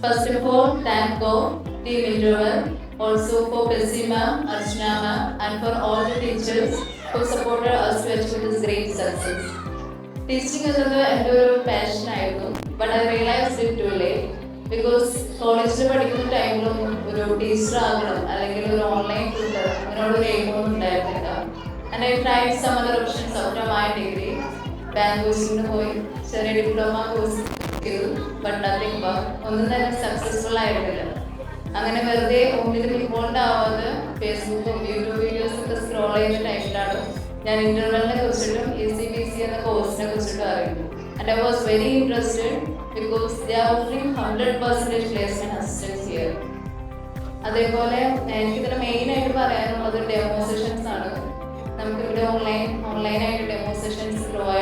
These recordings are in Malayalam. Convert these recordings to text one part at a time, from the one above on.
First of all, thank God, Team Interval, also for Pessima, Archana ma'am, and for all the teachers who supported us to achieve this great success. Teaching എന്നത് എന്റെ ഒരു പാഷൻ ആയിരുന്നു but I realise it too late because കോളേജിൽ പഠിക്കുന്ന ടൈമിലൊന്നും ഒരു ടീച്ചർ ആകണം അല്ലെങ്കിൽ ഒരു ഓൺലൈൻ ട്യൂട്ടർ അങ്ങനെയുള്ള ഒരു എയിമൊന്നും ഉണ്ടായിരുന്നില്ല and I try some other options my degree bank കോഴ്സിന് പോയി ചെറിയ ഡിപ്ലോമ കോഴ്സ് ചെയ്തു ബട്ട് ഒന്നും തന്നെ സക്സസ്ഫുൾ ആയിട്ടില്ല അങ്ങനെ വെറുതെ ഒന്നിലും ഇൻവോൾവ് ആവാതെ ഫേസ്ബുക്കും യൂട്യൂബ് വീഡിയോസും ഒക്കെ സ്ക്രോൾ ചെയ്യുന്ന ടൈമിലാണ് ഞാൻ ഇന്റർവെലിനെ കുറിച്ചിട്ടും എ സി ബി സി എന്ന കോഴ്സിനെ കുറിച്ചിട്ടും അറിയുന്നു and I was very interested because they are hundred percentage placement assistance here അതേപോലെ എനിക്കിതിന് മെയിൻ ആയിട്ട് പറയാനുള്ളത് ഡെമോ ആണ്. നമുക്കിവിടെ ഓൺലൈൻ ഓൺലൈനായിട്ട് ഡെമോ സെഷൻസ് പ്രൊവൈഡ്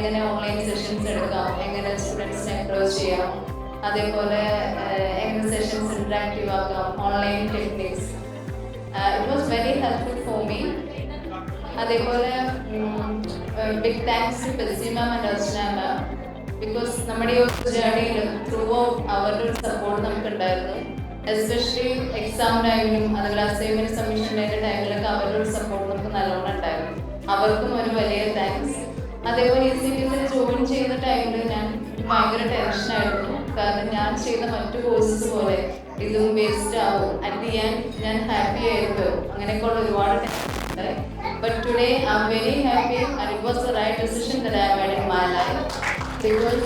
എങ്ങനെ ഓൺലൈൻ സെഷൻസ് എടുക്കാം എങ്ങനെ സ്റ്റുഡൻസിനെ അപ്രോച്ച് ചെയ്യാം അതേപോലെ എങ്ങനെ സെഷൻസ് ഇൻട്രാക്റ്റീവ് ആക്കാം online techniques it was very helpful for me അതേപോലെ big thanks to Besy ma'am and Archana ma'am because നമ്മുടെ ഈ ഒരു ജേർണിയിൽ ത്രൂ ഔട്ട് അവരുടെ ഒരു സപ്പോർട്ട് നമുക്ക് ഉണ്ടായിരുന്നു എസ്പെഷ്യലി എക്സാം ടൈമിലും അതുപോലെ അസൈൻമെന്റ് സബ്മിഷന്റെ ടൈമിലൊക്കെ അവരുടെ ഒരു സപ്പോർട്ട് നമുക്ക് നല്ലോണം ഉണ്ടായിരുന്നു. അവർക്കും ഒരു വലിയ അതേപോലെ ഈ സി ജോയിൻ ചെയ്യുന്ന ടൈമിൽ ഞാൻ ഭയങ്കര ടെൻഷനായിരുന്നു കാരണം ഞാൻ ചെയ്ത മറ്റു കോഴ്സസ് പോലെ ഇതും വേസ്റ്റ് ആവും. അറ്റ് ദി എൻഡ് ഞാൻ ഹാപ്പി ആയിരുന്നു. അങ്ങനെയൊക്കെയുള്ള ഒരുപാട് ടെൻഷൻ ഉണ്ടായി but today I am very happy it was the right decision that I made in my life because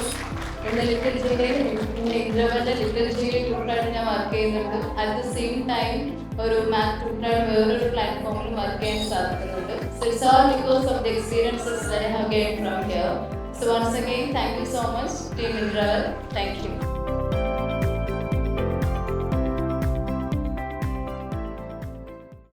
ജില്ലയിൽ ഇന്ന് ഇന്ദ്രവന്റെ അറ്റ് ദ സെയിം ടൈം ഒരു മാത് ട്യൂട്ടറായിട്ട് വേറൊരു പ്ലാറ്റ്ഫോമിൽ വർക്ക് ചെയ്യാൻ സാധിക്കുന്നുണ്ട്. So it's all because of the experiences that I have gain from here so once again thank you so much team ഇന്ദ്രവൽ thank you